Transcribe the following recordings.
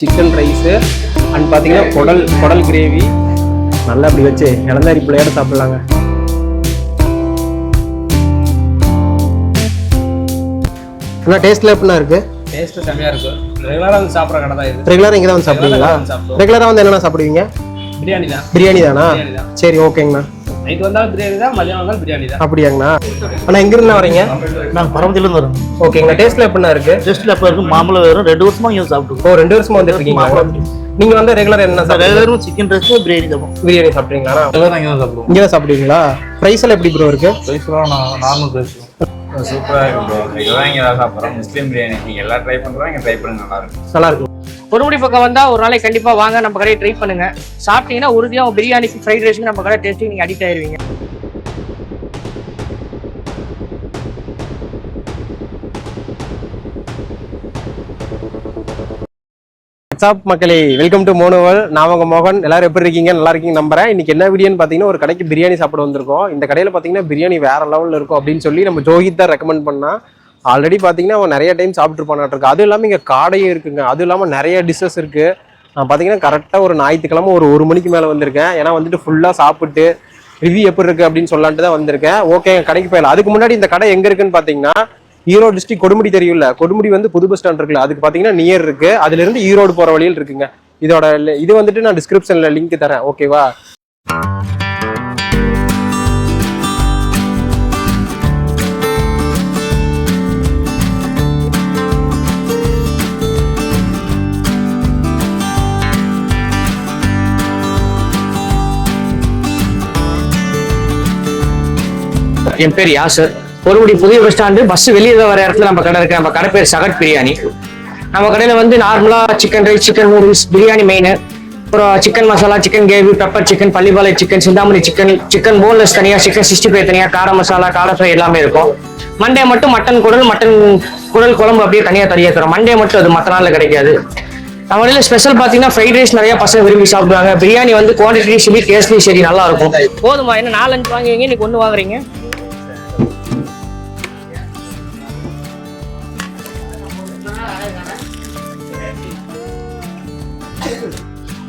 Chicken rice and பார்த்தீங்கன்னா குடல் குடல் கிரேவி நல்லா அப்படி வச்சு இளந்தாரி பிள்ளையோட சாப்பிட்லாங்க. அண்ணா டேஸ்ட்ல எப்படிண்ணா இருக்கு? டேஸ்ட் செம்மையா இருக்கும் ரெகுலரா வந்து சாப்பிட்ற கடை தான் இது. ரெகுலராக இங்கே தான் வந்து சாப்பிடுவீங்களா? வந்து. ரெகுலராக வந்து என்னென்ன சாப்பிடுவீங்க? பிரியாணி தான். பிரியாணி தானா? பிரியாணி தான். சரி ஓகேங்கண்ணா நைட் வந்தாலும் பிரியாணி தான் மதியம் வந்தாலும் பிரியாணி தான். அப்படியாங்கண்ணா. அண்ணா எங்கிருந்து வரீங்க? நாங்கள் பரமத்திலேருந்து வரோம் ஓகேங்கண்ணா டேஸ்ட்ல எப்படிண்ணா இருக்கு? டெஸ்ட்டில் அப்போ இருக்கும் மாம்பழம் வேறும் ரெண்டு வருஷமா இங்கே சாப்பிட்டுருக்கோம் ஓ ரெண்டு வருஷமா வந்துட்டு இருக்கீங்க நீங்க வந்து ரெகுலர் என்ன சாப்பிடுங்க ரெகுலரும் சிக்கன் ரைஸ் பிரியாணி தான் பிரியாணி சாப்பிட்றீங்களா இங்கே தான் சாப்பிடுவோம். இங்கே தான் சாப்பிடுவீங்களா? ப்ரைஸ் எல்லாம் எப்படி ப்ரோ இருக்கு? ரைஸ்லாம் நார்மல் ரைஸ் சூப்பராக இருக்கும் ப்ரோ ரெகுலராக இங்கே தான் சாப்பிட்றோம். முஸ்லீம் பிரியாணி நீங்கள் எல்லாம் ட்ரை பண்ணுறோம் இங்கே ட்ரை பண்ணுங்க நல்லா இருக்கும். நல்லா இருக்கும். பொறுமுடி பக்கம் வந்தா ஒரு நாளைக்கு கண்டிப்பா வாங்க. நம்ம கடையை ட்ரை பண்ணுங்க. சாப்பிட்டீங்கன்னா உறுதியா உங்க பிரியாணிக்கு ஃப்ரைட் ரைஸ்க்கு நம்ம கடை டேஸ்ட்டுக்கு நீங்க அடிக்ட் ஆயிருவீங்க. வாட்ஸ்அப் மக்களே? வெல்கம் டு மோனோவல் நான் உங்க மோகன். எல்லாரும் எப்படி இருக்கீங்க? நல்லா இருக்கீங்க நம்புறேன். இன்னைக்கு என்ன வீடியோன்னு பார்த்தீங்கன்னா ஒரு கடைக்கு பிரியாணி சாப்பிட வந்திருக்கோம். இந்த கடையில் பார்த்தீங்கன்னா பிரியாணி வேற லெவலில் இருக்கும் அப்படின்னு சொல்லி நம்ம ஜோகித் தான் ரெக்கமெண்ட் பண்ணா. ஆல்ரெடி பார்த்தீங்கன்னா அவன் நிறைய டைம் சாப்பிட்ருப்பானாட்டுருக்கு அதுவும் இல்லாமல் இங்கே காடையும் இருக்குங்க. அதுவும் இல்லாமல் நிறைய டிஷ்ஷஸ் இருக்குது நான் பார்த்தீங்கன்னா கரெக்டாக ஒரு ஞாயிற்றுக்கிழமை ஒரு ஒரு மணிக்கு மேலே வந்திருக்கேன். ஏன்னா வந்துட்டு ஃபுல்லாக சாப்பிட்டு ரிவ்யூ எப்படி இருக்குது அப்படின்னு சொல்லலான்ட்டு தான் வந்திருக்கேன். ஓகே கடைக்கு போயிடலாம். அதுக்கு முன்னாடி இந்த கடை எங்கே இருக்குன்னு பார்த்தீங்கன்னா ஈரோடு டிஸ்ட்ரிக் கொடுமுடி தெரியும்ல கொடுமுடி வந்து புது பஸ் ஸ்டாண்ட் இருக்குல்ல அதுக்கு பார்த்தீங்கன்னா நியர் இருக்குது அதுலேருந்து ஈரோடு போகிற வழியில் இருக்குங்க. இதோட இது வந்துட்டு நான் டிஸ்கிரிப்ஷனில் லிங்க் தரேன். ஓகேவா என் பேர் யாசர். பொறுமுடி புதிய பஸ் ஸ்டாண்டு பஸ் வெளியே வர இடத்துல நம்ம கடை இருக்கு. நம்ம கடை பேர் சகட் பிரியாணி. நம்ம கடையில வந்து நார்மலா chicken rice chicken noodles biryani main அப்புறம் chicken masala chicken gravy pepper chicken Pallipalayam chicken Chintamani chicken chicken boneless தனியா சிக்கன் சிக்ஸ்டி ஃபைவ் தனியா கார மசாலா கார ஃப்ரை எல்லாமே இருக்கும். மண்டே மட்டும் மட்டன் குடல் மட்டன் குடல் குழம்பு அப்படியே தனியா தனியாக தரும். மண்டே மட்டும் அது மற்ற நாள்ல கிடைக்காது. நம்ம கடையில் ஸ்பெஷல் பார்த்தீங்கன்னா ஃப்ரைட் ரைஸ் நிறைய பசங்க விரும்பி சாப்பிடுவாங்க. பிரியாணி வந்து குவான்டிட்டி சரி டேஸ்ட்லி சரி நல்லா இருக்கும். போதுமா என்ன நாலஞ்சு வாங்குவீங்க இன்னைக்கு ஒன்று வாங்குறீங்க?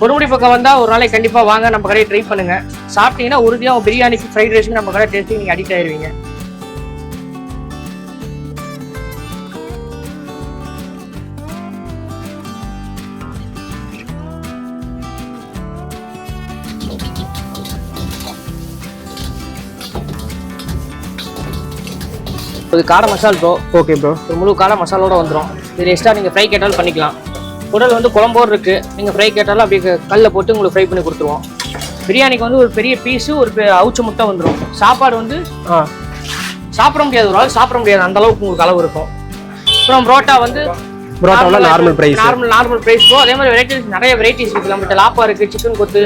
பொறுமுடி பக்கம் வந்தா ஒரு நாளைக்கு கண்டிப்பா வாங்க நம்ம கடையை ட்ரை பண்ணுங்க. சாப்பிட்டீங்கன்னா உறுதியா உங்க பிரியாணிக்கு ஃப்ரைட் ரைஸ்க்கு நம்ம கடை டேஸ்ட்டுக்கு நீங்க அடிக்ட் ஆயிருவீங்க. இது கார மசால் ப்ரோ ஓகே ப்ரோ ஒரு முழு கார மசாலோட வந்துடும் இது எக்ஸ்ட்ரா நீங்கள் ஃப்ரை கேட்டாலும் பண்ணிக்கலாம். குடல் வந்து குழம்போடு இருக்கு. நீங்கள் ஃப்ரை கேட்டாலும் அப்படியே கல்ல போட்டு உங்களுக்கு ஃப்ரை பண்ணி கொடுத்துருவோம். பிரியாணிக்கு வந்து ஒரு பெரிய பீஸு ஒரு அவுச்ச முட்டை வந்துடும் சாப்பாடு வந்து சாப்பிட முடியாது ஒரு ஆள் சாப்பிட முடியாது. அந்த அளவுக்கு உங்களுக்கு அளவு இருக்கும். அப்புறம் புரோட்டா வந்து புரோட்டாவில் normal price normal normal price bro அதே மாதிரி வெரைட்டிஸ் நிறைய வெரைட்டிஸ் இருக்கு. நம்மகிட்ட லாப்பா இருக்கு சிக்கன் கொத்து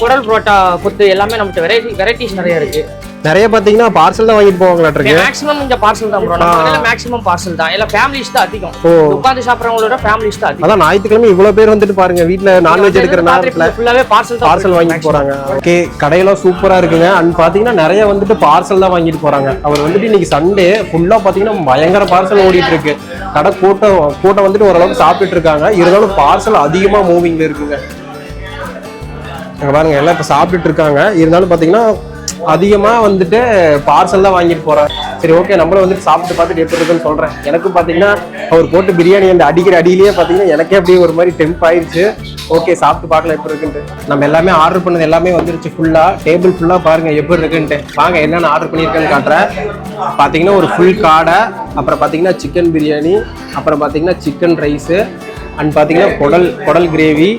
குடல் புரோட்டா கொத்து எல்லாமே நம்மகிட்ட வெரைட்டி வெரைட்டிஸ் நிறைய இருக்கு. நிறைய பார்த்தீங்கன்னா பார்சல் தான் வாங்கிட்டு போவாங்களாட்டிருக்கு மேக்ஸிமம் இந்த பார்சல் தான் ப்ரோ மேக்ஸிமம் பார்சல் தான். எல்லாம் ஃபேமிலிஸ் தான் அதிகம். ஓ. உட்கார்ந்து சாப்பிடுறவங்களோட ஃபேமிலிஸ் தான் அதிகம். அதான் ஞாயிற்றுக்கிழமை இவ்வளோ பேர் வந்துட்டு பாருங்க வீட்டில் நான்வெஜ் எடுக்கிற நேரத்தில் ஃபுல்லாவே பார்சல் பார்சல் வாங்கிட்டு போறாங்க. ஓகே கடையெல்லாம் சூப்பரா இருக்குங்க. அண்ட் பாத்தீங்கன்னா நிறைய வந்துட்டு பார்சல் தான் வாங்கிட்டு போறாங்க. அவர் வந்துட்டு இன்னைக்கு சண்டே ஃபுல்லா பாத்தீங்கன்னா பயங்கர பார்சல் ஓடிட்டு இருக்கு கடை கூட்டம் கூட்டம் வந்துட்டு ஓரளவுக்கு சாப்பிட்டுட்டு இருக்காங்க. இருந்தாலும் பார்சல் அதிகமா மூவிங்ல இருக்குங்க. பாருங்க எல்லாம் இப்ப சாப்பிட்டுட்டு இருக்காங்க. இருந்தாலும் பாத்தீங்கன்னா அதிகமா வந்துட்டு பார்சல் தான் வாங்கிட்டு போறாங்க சரி ஓகே நம்மளும் வந்துட்டு சாப்பிட்டு பார்த்துட்டு எப்படி இருக்குன்னு சொல்றேன். எனக்கும் பாத்தீங்கன்னா அவர் போட்டு பிரியாணி அந்த அடிக்கிற அடியிலேயே பாத்தீங்கன்னா எனக்கே அப்படியே ஒரு மாதிரி டெம்ப் ஆயிடுச்சு ஓகே சாப்பிட்டு பார்க்கலாம் எப்படி இருக்குன்ட்டு. நம்ம எல்லாமே ஆர்டர் பண்ணது எல்லாமே வந்துருச்சு ஃபுல்லா டேபிள் ஃபுல்லா பாருங்க எப்படி இருக்குன்ட்டு. வாங்க என்னென்ன ஆர்டர் பண்ணியிருக்கேன்னு காட்டுறேன். பாத்தீங்கன்னா ஒரு ஃபுல் காடை அப்புறம் பாத்தீங்கன்னா சிக்கன் பிரியாணி அப்புறம் பாத்தீங்கன்னா சிக்கன் ரைஸு அண்ட் பாத்தீங்கன்னா குடல் குடல் கிரேவி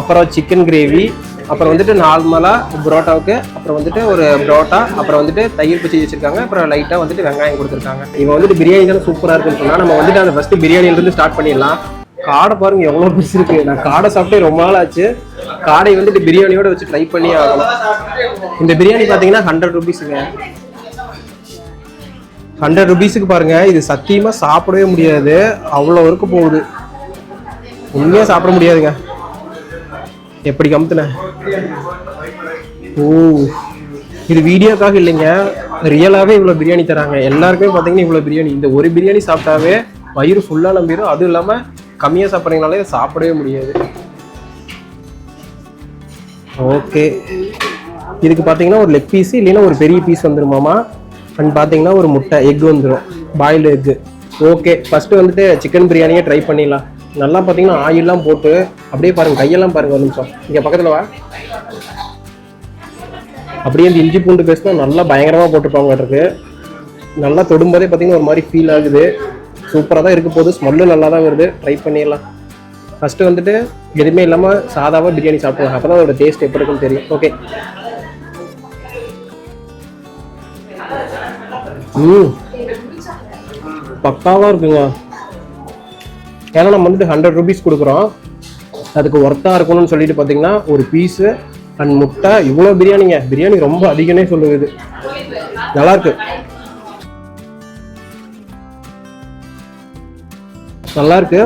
அப்புறம் சிக்கன் கிரேவி அப்புறம் வந்துட்டு நார்மலாக புரோட்டாவுக்கு அப்புறம் வந்துட்டு ஒரு புரோட்டா அப்புறம் வந்துட்டு தயிர் பச்சி வச்சிருக்காங்க அப்புறம் லைட்டாக வந்துட்டு வெங்காயம் கொடுத்துருக்காங்க. இவன் வந்துட்டு பிரியாணி தான் சூப்பராக இருக்குன்னு சொன்னால் நம்ம வந்துட்டு அந்த ஃபஸ்ட்டு பிரியாணிலேருந்து ஸ்டார்ட் பண்ணிடலாம். காடை பாருங்க எவ்வளோ பெருசு இருக்கு. நான் காடை சாப்பிட்டே ரொம்ப நாள் ஆச்சு. காடை வந்துட்டு பிரியாணியோட வச்சு ட்ரை பண்ணி ஆகணும். இந்த பிரியாணி பார்த்தீங்கன்னா ஹண்ட்ரட் ருபீஸுங்க ஹண்ட்ரட் ருபீஸுக்கு பாருங்க இது சத்தியமா சாப்பிடவே முடியாது. அவ்வளோ வரைக்கும் போகுது. உண்மையா சாப்பிட முடியாதுங்க. எப்படி கமுத்துனேன் ஓ இது வீடியோக்காக இல்லைங்க. ரியலாகவே இவ்வளோ பிரியாணி தராங்க. எல்லாருக்குமே பார்த்தீங்கன்னா இவ்வளோ பிரியாணி. இந்த ஒரு பிரியாணி சாப்பிட்டாவே வயிறு ஃபுல்லாக நம்பிடும் அதுவும் இல்லாமல் கம்மியாக சாப்பிட்றீங்கனாலே சாப்பிடவே முடியாது. ஓகே இதுக்கு பார்த்தீங்கன்னா ஒரு லெக் பீஸ் இல்லைன்னா ஒரு பெரிய பீஸ் வந்துருமாமா? அண்ட் பார்த்தீங்கன்னா ஒரு முட்டை எக் வந்துடும் பாயில்டு எக்கு ஓகே ஃபஸ்ட்டு வந்துட்டு சிக்கன் பிரியாணியே ட்ரை பண்ணிடலாம். நல்லா பார்த்தீங்கன்னா ஆயிலெலாம் போட்டு அப்படியே பாருங்கள் கையெல்லாம் பாருங்கள் ஒரு நிமிஷம். இங்கே பக்கத்தில் வா. அப்படியே இந்த இஞ்சி பூண்டு பேஸ்ட் நல்லா பயங்கரமாக போட்டுருப்பாங்க இருக்கு நல்லா தொடும்போதே பார்த்தீங்கன்னா ஒரு மாதிரி ஃபீல் ஆகுது. சூப்பராக தான் இருக்க போகுது. ஸ்மெல்லு நல்லா தான் வருது. ட்ரை பண்ணிடலாம். ஃபஸ்ட்டு வந்துட்டு எதுவுமே இல்லாமல் சாதாவாக பிரியாணி சாப்பிடுவாங்க அப்போ தான் அதோட டேஸ்ட் எப்படி இருக்குன்னு தெரியும். ஓகே ம். பக்காவாக இருக்குங்க. ஏன்னா நம்ம வந்துட்டு ஹண்ட்ரட் ருபீஸ் கொடுக்குறோம். அதுக்கு ஒர்த்தாக இருக்கணும்னு சொல்லிட்டு பார்த்தீங்கன்னா ஒரு பீஸு அண்ட் முட்டை இவ்வளோ பிரியாணிங்க. பிரியாணி ரொம்ப அதிகமே சொல்லுது. இது. நல்லா இருக்கு. நல்லா இருக்கு.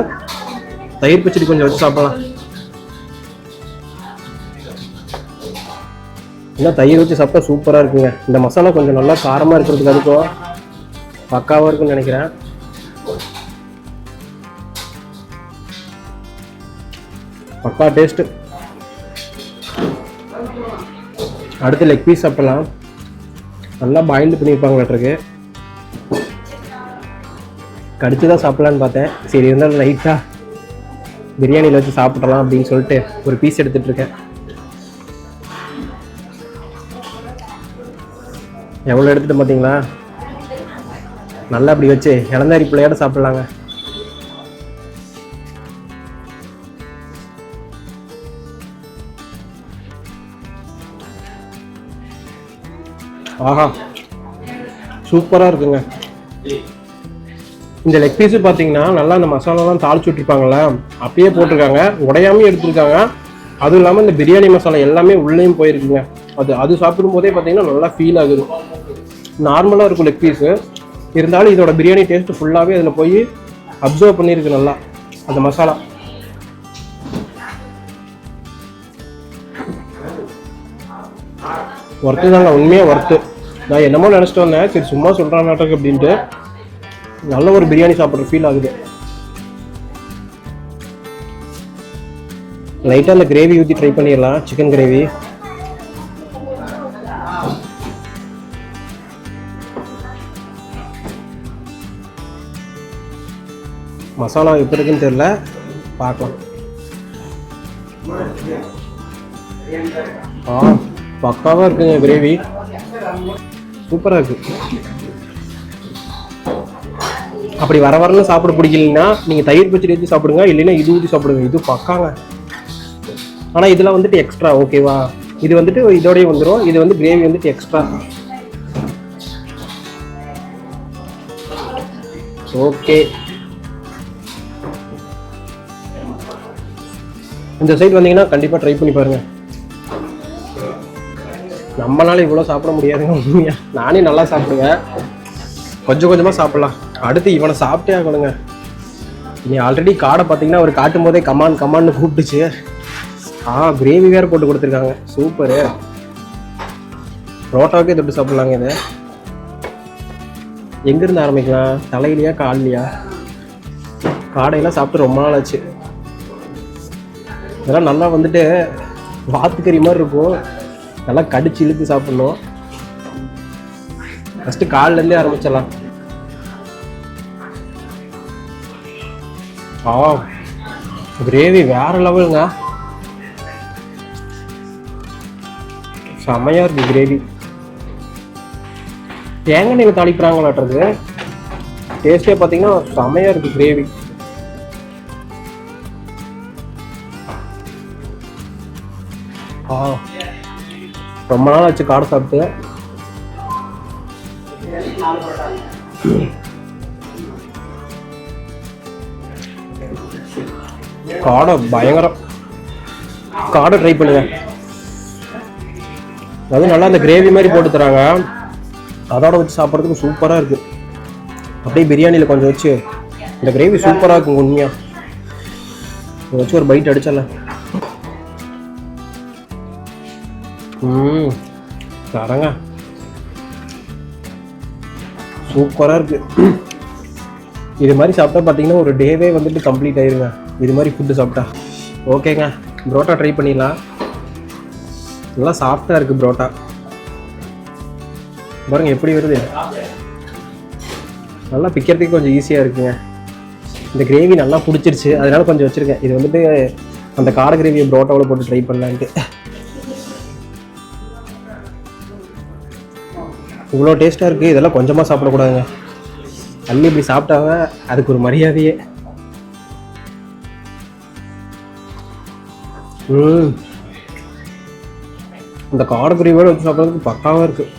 தயிர் பச்சடி கொஞ்சம் வச்சு சாப்பிடலாம். ஏன்னா தயிர் வச்சு சாப்பிட்டா சூப்பராக இருக்குங்க. இந்த மசாலா கொஞ்சம் நல்லா காரமாக இருக்கிறதுக்கு அதுக்கும் பக்காவாக இருக்கும்னு நினைக்கிறேன். பக்கா டேஸ்ட்டு அடுத்து லெக் பீஸ் சாப்பிடலாம். நல்லா பாயில்டு பண்ணியிருப்பாங்களாட்டிருக்கு கடிச்சு தான் சாப்பிட்லான்னு பார்த்தேன். சரி இருந்தாலும் லைட்டாக பிரியாணியில் வச்சு சாப்பிட்றலாம் அப்படின்னு சொல்லிட்டு ஒரு பீஸ் எடுத்துகிட்ருக்கேன் எவ்வளோ எடுத்துகிட்டு பார்த்தீங்களா? நல்லா அப்படி வச்சு இளந்தாரி பிள்ளையோட சாப்பிட்லாங்க. ஆஹா. சூப்பராக இருக்குங்க. இந்த லெக் பீஸு பார்த்தீங்கன்னா நல்லா அந்த மசாலாலாம் தாளிச்சு விட்டுருப்பாங்களே அப்பயே போட்டிருக்காங்க. உடையாமையும் எடுத்திருக்காங்க. அதுவும் இல்லாமல் இந்த பிரியாணி மசாலா எல்லாமே உள்ளேயும் போயிருக்குங்க. அது அது சாப்பிடும் போதே பார்த்தீங்கன்னா நல்லா ஃபீல் ஆகுது. நார்மலாக இருக்கும் லெக் பீஸு இருந்தாலும் இதோட பிரியாணி டேஸ்ட் ஃபுல்லாகவே அதில் போய் அப்சர்வ் பண்ணியிருக்கு நல்லா அந்த மசாலா. ஒர்த்து தாங்க உண்மையாக ஒர்த்து நான் என்னமோ நினச்சிட்டு வந்தேன் சரி சும்மா சொல்கிறேன் நாட்டுக்கு அப்படின்ட்டு. நல்ல ஒரு பிரியாணி சாப்பிட்ற ஃபீல் ஆகுது. லைட்டாக அந்த கிரேவி ஊற்றி ட்ரை பண்ணிடலாம் சிக்கன் கிரேவி மசாலா எப்படி இருக்குன்னு தெரில பார்க்கலாம். ஆ. பக்காவாக இருக்குங்க கிரேவி சூப்பராக இருக்கு. அப்படி வர வரலாம் சாப்பிட பிடிக்கலன்னா நீங்கள் தயிர் பச்சடி வச்சு சாப்பிடுங்க இல்லைன்னா இது ஊற்றி சாப்பிடுங்க. இது பக்காங்க. ஆனால் இதெல்லாம் வந்துட்டு எக்ஸ்ட்ரா ஓகேவா இது வந்துட்டு இதோடய வந்துடும் இது வந்து கிரேவி வந்துட்டு எக்ஸ்ட்ரா ஓகே இந்த சைடு வந்தீங்கன்னா கண்டிப்பாக ட்ரை பண்ணி பாருங்க. நம்மளால இவ்வளோ சாப்பிட முடியாதுங்க உண்மையா. நானே நல்லா சாப்பிடுவேன். கொஞ்சம் கொஞ்சமாக சாப்பிடலாம். அடுத்து இவனை சாப்பிட்டே ஆகணுங்க. நீ ஆல்ரெடி காடை பார்த்தீங்கன்னா அவர் காட்டும் போதே கமான் கமான்னு கூப்பிட்டுச்சு. ஆ கிரேவி வேற போட்டு கொடுத்துருக்காங்க. சூப்பரு ரோட்டாவுக்கே தொட்டு சாப்பிட்லாங்க இது? எங்கேருந்து ஆரம்பிக்கலாம்? தலையிலையா கால்லையா? காடையெல்லாம் சாப்பிட்டு ரொம்ப நாள் ஆச்சு. இதெல்லாம் நல்லா வந்துட்டு வாத்துக்கறி மாதிரி இருக்கும். நல்லா கடிச்சு இழுத்து சாப்பிடணும். ஃபஸ்ட்டு காலிலேருந்தே ஆரம்பிச்சிடலாம். ஆ கிரேவி வேற லெவலுங்க செமையாக இருக்கு கிரேவி தேங்காய் எண்ணெயில் தாளிக்கிறாங்களாட்டுறது. டேஸ்டே பார்த்தீங்கன்னா செமையாக இருக்கு கிரேவி ஆ ரொம்ப நாள் ஆச்சு காடை சாப்பிட்டு. காடை பயங்கரம். காடை ட்ரை பண்ணுங்க. அதுவும் நல்லா அந்த கிரேவி மாதிரி போட்டு தராங்க. அதோட வச்சு சாப்பிட்றதுக்கு சூப்பராக இருக்கு. அப்படியே பிரியாணியில் கொஞ்சம் வச்சு. இந்த கிரேவி சூப்பராக இருக்கும் உண்மையாக வச்சு ஒரு பைட் அடிச்சல. ம் தரங்க. சூப்பராக இருக்குது இது மாதிரி சாப்பிட்டா பார்த்தீங்கன்னா ஒரு டேவே வந்துட்டு கம்ப்ளீட் ஆயிருங்க. இது மாதிரி ஃபுட்டு சாப்பிட்டா. ஓகேங்க. புரோட்டா ட்ரை பண்ணிடலாம். நல்லா சாஃப்டாக இருக்குது புரோட்டா. பாருங்க எப்படி வருது? நல்லா பிக்கிறதுக்கு கொஞ்சம் ஈஸியாக இருக்குங்க. இந்த கிரேவி நல்லா பிடிச்சிருச்சு. அதனால கொஞ்சம் வச்சுருக்கேன். இது வந்துட்டு அந்த கார கிரேவியை புரோட்டாவில் போட்டு ட்ரை பண்ணலான்ட்டு. இவ்வளோ டேஸ்ட்டாக இருக்குது இதெல்லாம் கொஞ்சமாக சாப்பிடக்கூடாதுங்க. அள்ளி இப்படி சாப்பிட்டாங்க அதுக்கு ஒரு மரியாதையே. ம். இந்த காடக்குருவியோட வச்சு சாப்பிட்றதுக்கு பக்காவாக இருக்குது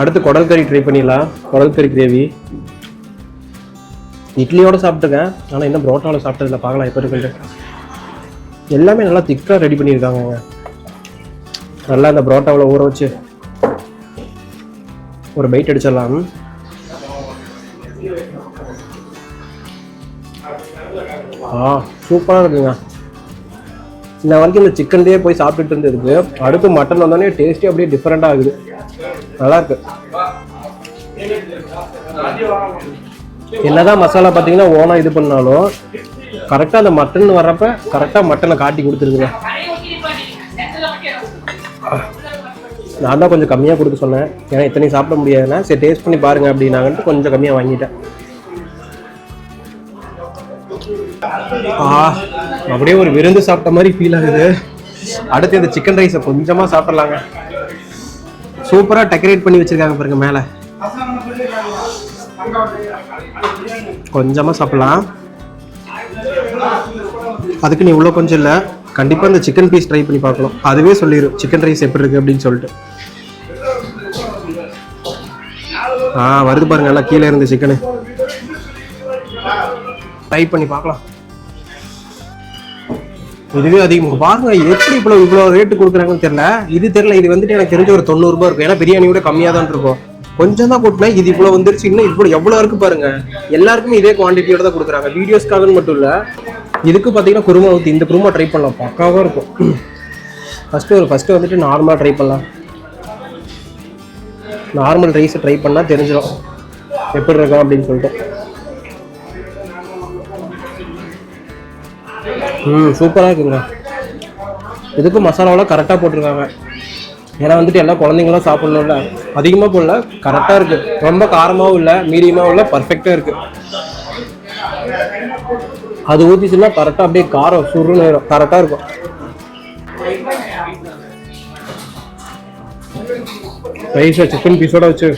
அடுத்து குடல் கறி ட்ரை பண்ணிடலாம். குடல் கறி கிரேவி இட்லியோட சாப்பிட்டுருக்கேன் ஆனால் இன்னும் புரோட்டாவில் சாப்பிட்டதில்ல. பார்க்கலாம் எப்போ இருக்குன்ட்டு. எல்லாமே நல்லா திக்காக ரெடி பண்ணியிருக்காங்கங்க. நல்லா இந்த புரோட்டாவில் ஊற வச்சு ஒரு பைட் அடிச்சிடலாம். ஆ சூப்பராக இருக்குங்க. இன்ன வரைக்கும் இந்த சிக்கன்லேயே போய் சாப்பிட்டுட்டு இருந்ததுக்கு அடுத்து மட்டன் வந்தோடனே டேஸ்ட்டே அப்படியே டிஃப்ரெண்ட்டாக ஆகுது நல்லா இருக்கு. என்னதான் மசாலா பார்த்தீங்கன்னா ஓனாக இது பண்ணாலும் கரெக்டாக அந்த மட்டன் வர்றப்ப கரெக்டாக மட்டனை காட்டி கொடுத்துருக்குங்க நான் தான் கொஞ்சம் கம்மியாக கொடுக்க சொன்னேன். ஏன்னா இத்தனையும் சாப்பிட முடியாதுன்னா சரி டேஸ்ட் பண்ணி பாருங்க அப்படின்னாங்கன்ட்டு கொஞ்சம் கம்மியாக வாங்கிட்டேன். ஆ அப்படியே ஒரு விருந்து சாப்பிட்ட மாதிரி ஃபீல் ஆகுது. அடுத்து இந்த சிக்கன் ரைஸை கொஞ்சமாக சாப்பிடலாங்க. சூப்பராக டெக்கரேட் பண்ணி வச்சிருக்காங்க பாருங்க மேலே. கொஞ்சமாக சாப்பிடலாம். அதுக்கு நீ இவ்வளோ கொஞ்சம் இல்லை. கண்டிப்பாக இந்த சிக்கன் பீஸ் ட்ரை பண்ணி பார்க்கலாம். அதுவே சொல்லிடும் சிக்கன் ரைஸ் எப்படி இருக்கு அப்படின்னு சொல்லிட்டு. ஆ வருது பாருங்க நல்லா கீழே இருந்து சிக்கனு ட்ரை பண்ணி பார்க்கலாம். இதுவே அதிகம். பாருங்க எப்படி இவ்வளோ இவ்வளோ ரேட்டு கொடுக்குறாங்கன்னு தெரியல. இது தெரியல இது வந்துட்டு எனக்கு தெரிஞ்ச ஒரு தொண்ணூறுபா இருக்கும். ஏன்னா பிரியாணி விட கம்மியாக தான் இருக்கும். கொஞ்சம் தான் கொடுத்தேன் இது இவ்வளோ வந்துருச்சு. இன்னும் இவ்வளோ எவ்வளோ இருக்கு பாருங்க. எல்லாருக்குமே இதே குவான்டிட்டியோட தான் கொடுக்குறாங்க. வீடியோஸ்க்காகன்னு மட்டும் இல்லை. இதுக்கு பார்த்தீங்கன்னா குருமா ஊற்றி இந்த குருமா ட்ரை பண்ணலாம். பக்காவாக இருக்கும். ஃபஸ்ட்டு ஒரு ஃபஸ்ட்டு வந்துட்டு நார்மலாக ட்ரை பண்ணலாம். நார்மல் ரைஸை ட்ரை பண்ணால் தெரிஞ்சிடும் எப்படி இருக்கும் அப்படின்னு சொல்லிட்டு. ம் சூப்பராக இருக்குங்க. இதுக்கு மசாலாவெல்லாம் கரெக்டாக போட்டிருக்காங்க. ஏன்னா வந்துட்டு எல்லா குழந்தைங்களும் சாப்பிட்ணும்ல. அதிகமாக போடல கரெக்டாக இருக்குது ரொம்ப காரமாகவும் இல்லை மீடியமாகவும் இல்லை பர்ஃபெக்டாக இருக்குது அது ஊற்றிச்சுன்னா கரெக்டாக அப்படியே காரம் சுருன்னு கரெக்டாக இருக்கும். ரைஸை சிக்கன் பீஸோட வச்சு.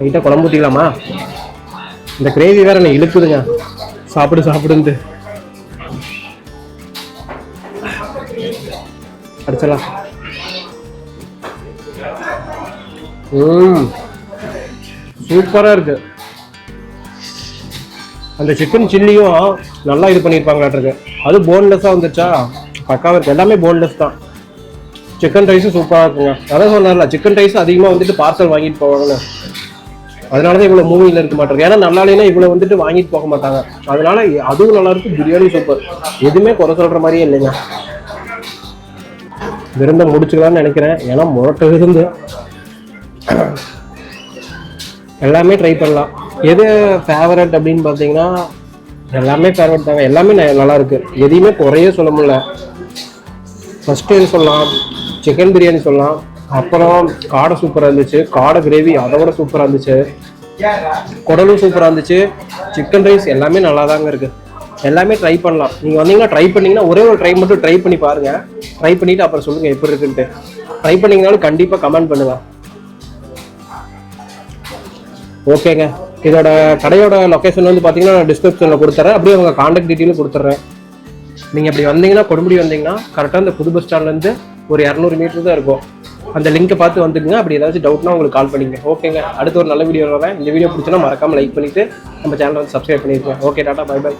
லைட்டாக குழம்பு ஊற்றிக்கலாமா இந்த கிரேவி வேற என்ன இழுக்குதுங்க. சாப்பிடு சாப்பிடுன்ட்டு. அடிச்சலாம் ம். சூப்பராக இருக்கு. அந்த சிக்கன் சில்லியும் நல்லா இது பண்ணியிருப்பாங்களாட்டிருக்கு அது போன்லெஸ்ஸாக வந்துச்சா பக்காவாக இருக்குது எல்லாமே போன்லெஸ் தான். சிக்கன் ரைஸும் சூப்பராக இருக்குங்க. அதான் சொன்னார்ல சிக்கன் ரைஸ் அதிகமாக வந்துட்டு பார்சல் வாங்கிட்டு போவாங்கன்னு. அதனால தான் இவ்வளோ மூவியில் இருக்க மாட்டாங்க. ஏன்னா நல்லா இல்லைன்னா இவ்வளோ வந்துட்டு வாங்கிட்டு போக மாட்டாங்க. அதனால அதுவும் நல்லா இருக்கு பிரியாணி சூப்பர் எதுவுமே குறை சொல்கிற மாதிரியே இல்லைங்க. விருந்தை முடிச்சுக்கலாம்னு நினைக்கிறேன். ஏன்னா முரட்டு விருந்து. எல்லாமே ட்ரை பண்ணலாம். எது ஃபேவரட் அப்படின்னு பார்த்தீங்கன்னா எல்லாமே ஃபேவரட் தாங்க. எல்லாமே ந- நல்லா இருக்கு. எதையுமே குறைய சொல்ல முடியல. ஃபஸ்ட்டு சொல்லலாம் சிக்கன் பிரியாணி சொல்லலாம். அப்புறம் காடை சூப்பராக இருந்துச்சு. காடை கிரேவி அதை விட சூப்பராக இருந்துச்சு. குடலும் சூப்பராக இருந்துச்சு. சிக்கன் ரைஸ் எல்லாமே நல்லா தாங்க இருக்கு. எல்லாமே ட்ரை பண்ணலாம். நீங்கள் வந்தீங்கன்னா ட்ரை பண்ணீங்கன்னா ஒரே ஒரு ட்ரை மட்டும் ட்ரை பண்ணி பாருங்க. ட்ரை பண்ணிட்டு அப்புறம் சொல்லுங்க எப்படி இருக்குன்ட்டு. ட்ரை பண்ணீங்கனாலும் கண்டிப்பாக கமெண்ட் பண்ணுங்க. ஓகேங்க இதோட கடையோட லொக்கேஷன் வந்து பார்த்தீங்கன்னா நான் டிஸ்கிரிப்ஷனில் கொடுத்துறேன். அப்படியே உங்கள் காண்டாக்ட் டீட்டெயிலும் கொடுத்துட்றேன் நீங்கள் அப்படி வந்தீங்கன்னா கொடுமுடி வந்தீங்கன்னா கரெக்டாக இந்த புது பஸ் ஸ்டாண்ட்லேருந்து ஒரு இரநூறு மீட்டர் தான் இருக்கும். அந்த லிங்கை பார்த்து வந்துக்குங்க அப்படி ஏதாச்சும் டவுட்னா உங்களுக்கு கால் பண்ணிங்க. ஓகேங்க அடுத்து ஒரு நல்ல வீடியோ வரேன். இந்த வீடியோ பிடிச்சினா மறக்காமல் லைக் பண்ணிவிட்டு நம்ம சேனலை வந்து சப்ஸ்கிரைப் பண்ணியிருக்கேன் ஓகே டாட்டா பை பை